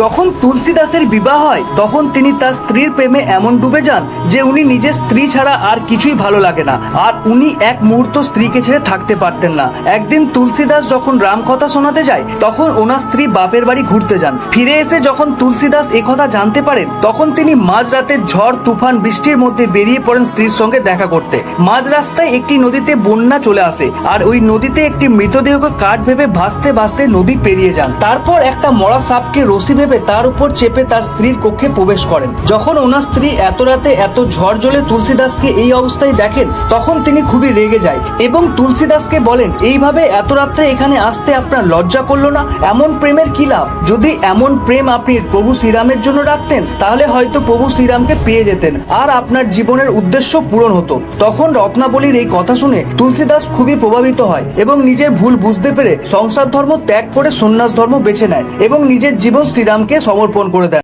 যখন তুলসীদাসের বিবাহ হয়, তখন তিনি তার স্ত্রীর প্রেমে এমন ডুবে যান যে উনি নিজের স্ত্রী ছাড়া আর কিছুই ভালো লাগে না। আর উনি এক মুহূর্ত স্ত্রীকে ছেড়ে থাকতে পারতেন না। একদিন তুলসীদাস যখন রামকথা শোনাতে যায়, তখন ওনার স্ত্রী বাপের বাড়ি ঘুরতে যান। ফিরে এসে যখন তুলসীদাস একথা জানতে পারেন, তখন তিনি মাঝরাতে ঝড়, তুফান, বৃষ্টির মধ্যে বেরিয়ে পড়েন স্ত্রীর সঙ্গে দেখা করতে। মাঝ রাস্তায় একটি নদীতে বন্যা চলে আসে আর ওই নদীতে একটি মৃতদেহকে কাঠ ভেবে ভাসতে ভাসতে নদী পেরিয়ে যান। তারপর একটা মরা সাপকে রশি ভেবে তার উপর চেপে তার স্ত্রীর কক্ষে প্রবেশ করেন। যখন ওনার স্ত্রী এত রাতে এত ঝড় জলে তুলসীদাসকে এই অবস্থায় দেখেন, তখন তিনি খুবই রেগে যায় এবং তুলসীদাসকে বলেন, এইভাবে এত রাত্রে এখানে আসতে আপনার লজ্জা করল না? এমন প্রেমের কি লাভ? যদি এমন প্রেম আপনি প্রভু শ্রীরামের জন্য রাখতেন, তাহলে হয়তো প্রভু শ্রীরামকে পেয়ে যেতেন। আর আপনার জীবনের উদ্দেশ্য পূরণ হতো। তখন রত্নাবলীর এই কথা শুনে তুলসীদাস খুবই প্রভাবিত হয় এবং নিজের ভুল বুঝতে পেরে সংসার ধর্ম ত্যাগ করে সন্ন্যাস ধর্ম বেছে নেয় এবং নিজের জীবন শ্রীরামকে সমর্পণ করে দেয়